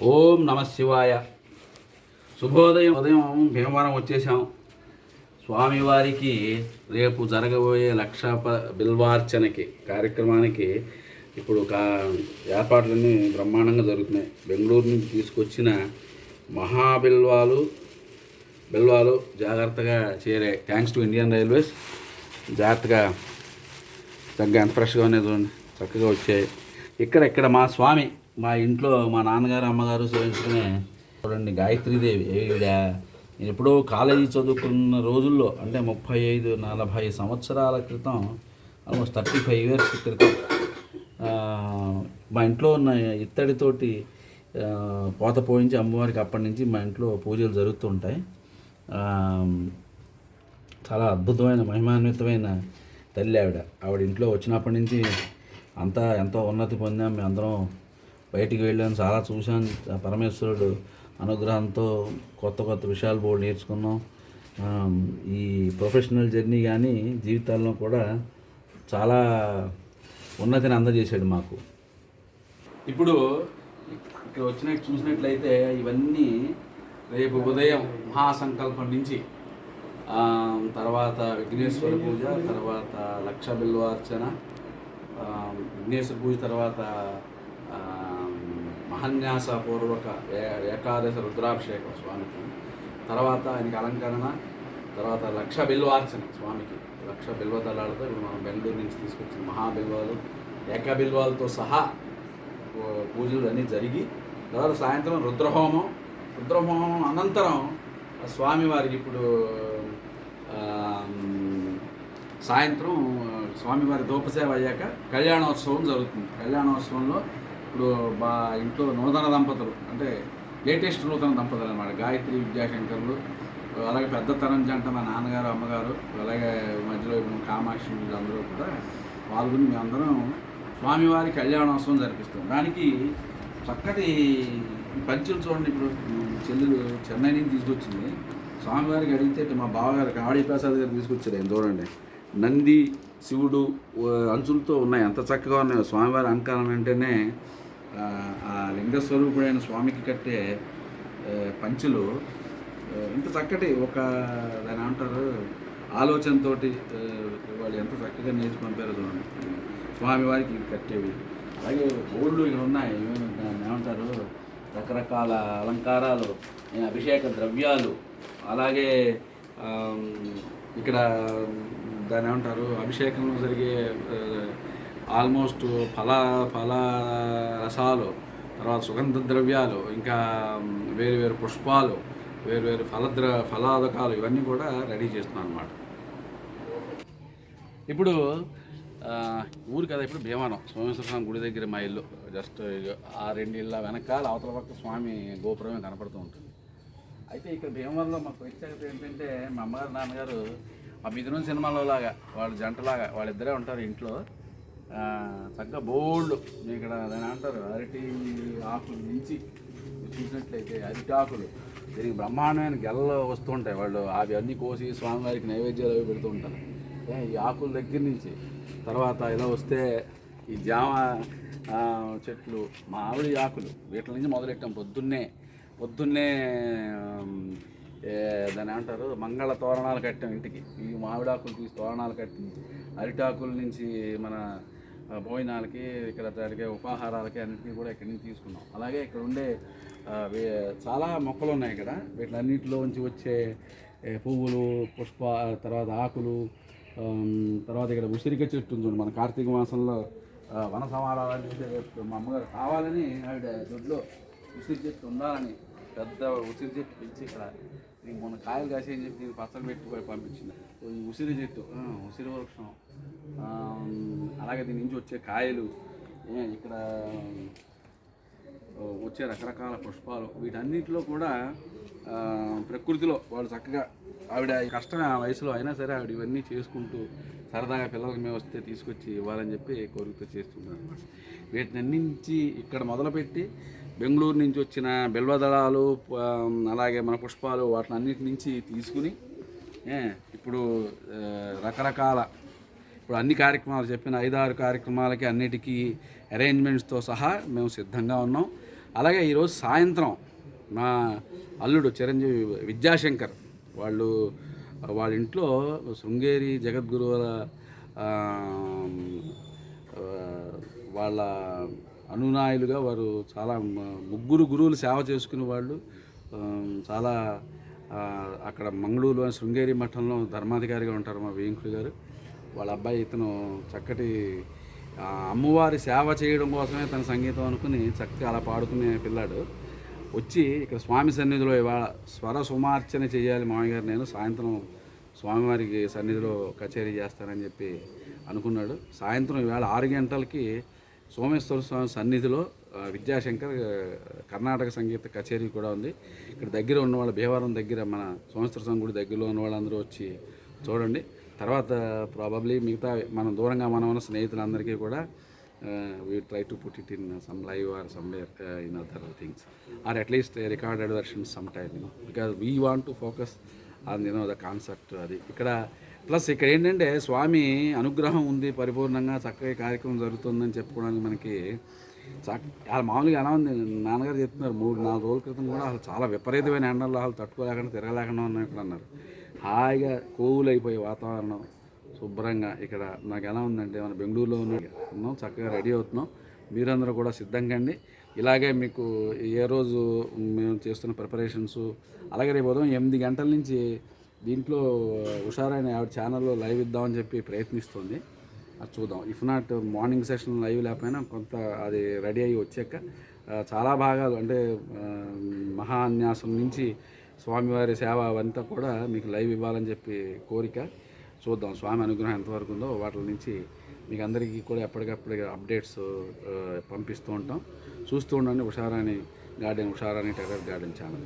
ఓం నమ శివాయ. శుభోదయం ఉదయం భీమవరం వచ్చేసాం. స్వామివారికి రేపు జరగబోయే లక్ష బిల్వార్చనకి కార్యక్రమానికి ఇప్పుడు కా ఏర్పాట్లన్నీ బ్రహ్మాండంగా జరుగుతున్నాయి. బెంగళూరు నుంచి తీసుకొచ్చిన మహాబిల్వాలు బిల్వాలు జాగ్రత్తగా చేరే. Thanks to Indian railways. జాగ్రత్తగా చక్కగా ఎంత ఫ్రెష్గా ఉన్నాయి చూడండి చక్కగా వచ్చాయి. ఇక్కడ ఇక్కడ మా స్వామి మా ఇంట్లో మా నాన్నగారు అమ్మగారు సేవించుకునే చూడండి గాయత్రీదేవి ఈవిడ నేను ఎప్పుడో కాలేజీ చదువుకున్న రోజుల్లో అంటే ముప్పై ఐదు నలభై సంవత్సరాల క్రితం ఆల్మోస్ట్ థర్టీ ఫైవ్ ఇయర్స్ క్రితం మా ఇంట్లో ఉన్న ఇత్తడితోటి పోత పోయించి అమ్మవారికి అప్పటి నుంచి మా ఇంట్లో పూజలు జరుగుతుంటాయి చాలా అద్భుతమైన మహిమాన్వితమైన తల్లి ఆవిడ. ఆవిడ ఇంట్లో వచ్చినప్పటి నుంచి అంతా ఎంతో ఉన్నతి పొందాం మేము అందరం బయటికి వెళ్ళాను చాలా చూశాను. పరమేశ్వరుడు అనుగ్రహంతో కొత్త కొత్త విషయాలు బోర్డు నేర్చుకున్నాం. ఈ ప్రొఫెషనల్ జర్నీ కానీ జీవితాల్లో కూడా చాలా ఉన్నతిని అందజేశాడు మాకు. ఇప్పుడు ఇక్కడ వచ్చినట్టు చూసినట్లయితే ఇవన్నీ రేపు ఉదయం మహాసంకల్పం నుంచి తర్వాత విఘ్నేశ్వర పూజ తర్వాత లక్ష బిల్వార్చన విఘ్నేశ్వర పూజ తర్వాత మహాన్యాసపూర్వక ఏ- ఏకాదశ రుద్రాభిషేకం స్వామికి. తర్వాత ఆయనకి అలంకరణ తర్వాత లక్ష బిల్వార్చన స్వామికి. లక్ష బిల్వ దళాలతో ఇప్పుడు మనం బెంగళూరు నుంచి తీసుకొచ్చిన మహాబిల్వాలు ఏక బిల్వాలతో సహా పూజలు అన్నీ జరిగి తర్వాత సాయంత్రం రుద్రహోమం. రుద్రహోమం అనంతరం స్వామివారికి ఇప్పుడు సాయంత్రం స్వామివారి దూపసేవ అయ్యాక కళ్యాణోత్సవం జరుగుతుంది. కళ్యాణోత్సవంలో ఇప్పుడు మా ఇంట్లో నూతన దంపతులు అంటే లేటెస్ట్ నూతన దంపతులు అనమాట గాయత్రి విద్యాశంకర్లు అలాగే పెద్ద తరం జంట మా నాన్నగారు అమ్మగారు అలాగే మధ్యలో కామాక్షి అందరూ కూడా పాల్గొని మేమందరం స్వామివారి కళ్యాణోత్సవం జరిపిస్తాం. దానికి చక్కటి పంచులు చూడండి ఇప్పుడు. చెల్లెలు చెన్నై నుంచి తీసుకొచ్చింది. స్వామివారికి అడిగితే మా బావగారికి ఆడి ప్రసాద్ గారు తీసుకొచ్చారు. ఆయన చూడండి. నంది శివుడు అంచులతో ఉన్నాయి. ఎంత చక్కగా ఉన్నాయో. స్వామివారి అలంకారం అంటేనే ఆ, లింగస్వరూపుడైన లింగ స్వరూపుడైన స్వామికి కట్టే పంచులు ఇంత చక్కటి ఒక దాని ఏమంటారు ఆలోచనతోటి వాళ్ళు ఎంత చక్కగా నేర్చి పంపారు చూడండి. స్వామివారికి ఇవి కట్టేవి. అలాగే ఓళ్ళు ఇక్కడ ఉన్నాయి. దాన్ని ఏమంటారు రకరకాల అలంకారాలు అభిషేక ద్రవ్యాలు అలాగే ఇక్కడ దాని ఏమంటారు అభిషేకంలో జరిగే ఆల్మోస్ట్ ఫల ఫల రసాలు తర్వాత సుగంధ ద్రవ్యాలు ఇంకా వేరు వేరు పుష్పాలు వేరు వేరు ఫలద్ర ఫలాదకాలు ఇవన్నీ కూడా రెడీ చేస్తున్నాను అనమాట ఇప్పుడు ఊరు కదా ఇప్పుడు భీమానం సోమేశ్వర స్వామి గుడి దగ్గర మా ఇల్లు జస్ట్ ఆ రెండు ఇళ్ళ వెనకాల అవతల పక్క స్వామి గోపురమే కనపడుతూ ఉంటుంది. అయితే ఇక్కడ భీమవరంలో మా ప్రత్యేకత ఏంటంటే మా అమ్మగారు నాన్నగారు ఆ మిథునం సినిమాలో లాగా వాళ్ళు జంటలాగా వాళ్ళిద్దరే ఉంటారు ఇంట్లో. చక్కగా బోల్డ్ ఇక్కడ దాని అంటారు అరటి ఆకులు నుంచి చూసినట్లయితే అరటి ఆకులు. దీనికి బ్రహ్మాండమైన గెలలు వస్తూ ఉంటాయి. వాళ్ళు అవి అన్నీ కోసి స్వామివారికి నైవేద్యాలు అవి పెడుతూ ఉంటారు. ఏ, ఈ ఆకుల దగ్గర నుంచి. తర్వాత ఇలా వస్తే ఈ జామ చెట్లు మామిడి ఆకులు వీటి నుంచి మొదలెట్టాం పొద్దున్నే. పొద్దున్నే దాని దాన్ని ఏమంటారు? మంగళ తోరణాలు కట్టాం ఇంటికి. ఈ మామిడాకులు తీసి తోరణాలు కట్టి అరిటాకుల నుంచి మన భోజనాలకి ఇక్కడ జరిగే ఉపాహారాలకి అన్నింటినీ కూడా ఇక్కడి నుంచి తీసుకున్నాం. అలాగే ఇక్కడ ఉండే చాలా మొక్కలు ఉన్నాయి ఇక్కడ. వీటిలన్నింటిలోంచి వచ్చే పువ్వులు పుష్ప తర్వాత ఆకులు తర్వాత ఇక్కడ ఉసిరిక చెట్టు ఉంది మన కార్తీక మాసంలో వన సమారాలని చేసే మా అమ్మగారు కావాలని ఆవిడ దొడ్లో ఉసిరి చెట్టు ఉండాలని పెద్ద ఉసిరి చెట్టు పెంచి ఇక్కడ నీకు మొన్న కాయలు కాసి అని చెప్పి నేను పచ్చడి పెట్టి పంపించింది. ఉసిరి చెట్టు. ఉసిరి వృక్షం. అలాగే దీని నుంచి వచ్చే కాయలు ఇక్కడ వచ్చే రకరకాల పుష్పాలు వీటన్నిటిలో కూడా ప్రకృతిలో వాళ్ళు చక్కగా ఆవిడ కష్టం ఆ వయసులో అయినా సరే ఆవిడ ఇవన్నీ చేసుకుంటూ సరదాగా పిల్లలకి మేము వస్తే తీసుకొచ్చి ఇవ్వాలని చెప్పి కోరికతో చేస్తున్నాను వీటినన్నించి ఇక్కడ మొదలుపెట్టి బెంగళూరు నుంచి వచ్చిన బిల్వదళాలు అలాగే మన పుష్పాలు వాటిని అన్నిటి నుంచి తీసుకుని ఇప్పుడు రకరకాల ఇప్పుడు అన్ని కార్యక్రమాలు చెప్పిన ఐదారు కార్యక్రమాలకి అన్నిటికీ అరేంజ్మెంట్స్తో సహా మేము సిద్ధంగా ఉన్నాం. అలాగే ఈరోజు సాయంత్రం మా అల్లుడు చిరంజీవి విద్యాశంకర్ వాళ్ళు వాళ్ళ ఇంట్లో శృంగేరి జగద్గురువుల వాళ్ళ అనునాయులుగా వారు చాలా ముగ్గురు గురువులు సేవ చేసుకునే వాళ్ళు. చాలా అక్కడ మంగళూరులో శృంగేరి మఠంలో ధర్మాధికారిగా ఉంటారు మా వేంకుడు గారు. వాళ్ళ అబ్బాయి ఇతను చక్కటి అమ్మవారి సేవ చేయడం కోసమే తన సంగీతం అనుకుని చక్కగా అలా పాడుకునే పిల్లాడు. వచ్చి ఇక్కడ స్వామి సన్నిధిలో ఇవాళ స్వర సుమార్చన చేయాలి మామయ్య గారు నేను. సాయంత్రం స్వామివారికి సన్నిధిలో కచేరీ చేస్తానని చెప్పి అనుకున్నాడు. సాయంత్రం ఈవేళ ఆరు గంటలకి సోమేశ్వర స్వామి సన్నిధిలో విద్యాశంకర్ కర్ణాటక సంగీత కచేరీ కూడా ఉంది. ఇక్కడ దగ్గర ఉన్న వాళ్ళ భీమవరం దగ్గర మన సోమేశ్వర స్వామి గుడి దగ్గరలో ఉన్న వాళ్ళందరూ వచ్చి చూడండి. తర్వాత ప్రాబబ్లీ మిగతా మనం దూరంగా మనం ఉన్న స్నేహితులందరికీ కూడా we try to put it in some live or somewhere in other things or at least recorded version some time because because we want to focus on you know the concept అది. ఇక్కడ plus ఇక్కడ ఏంటంటే స్వామి అనుగ్రహం ఉంది పరిపూర్ణంగా చక్కగా కార్యక్రమం జరుగుతుందని చెప్పుకోవడానికి మనకి చక్ మామూలుగా ఎలా ఉంది? నాన్నగారు చెప్తున్నారు మూడు నాలుగు రోజుల క్రితం కూడా అసలు చాలా విపరీతమైన ఎండల్లో వాళ్ళు తట్టుకోలేకుండా తిరగలేకుండా ఉన్నాయి ఇక్కడ అన్నారు. హాయిగా కోవులు వాతావరణం శుభ్రంగా ఇక్కడ నాకు ఎలా ఉందంటే మన బెంగళూరులో ఉన్నాం చక్కగా రెడీ అవుతున్నాం. మీరందరూ కూడా సిద్ధంగా అండి. ఇలాగే మీకు ఏ రోజు మేము చేస్తున్న ప్రిపరేషన్స్ అలాగే రేపు ఉదయం ఎనిమిది గంటల నుంచి దీంట్లో హుషారైన ఆవిడ ఛానల్లో లైవ్ ఇద్దామని చెప్పి ప్రయత్నిస్తుంది. అది చూద్దాం. If not morning session live లేకపోయినా కొంత అది రెడీ అయ్యి వచ్చాక చాలా భాగాలు అంటే మహాన్యాసం నుంచి స్వామివారి సేవ అవంతా కూడా మీకు లైవ్ ఇవ్వాలని చెప్పి కోరిక చూద్దాం. స్వామి అనుగ్రహం ఎంతవరకు ఉందో వాటి నుంచి మీకు అందరికీ కూడా ఎప్పటికప్పుడు అప్డేట్స్ పంపిస్తూ ఉంటాం. చూస్తూ ఉండండి Usharani garden Usharani terrace garden channel.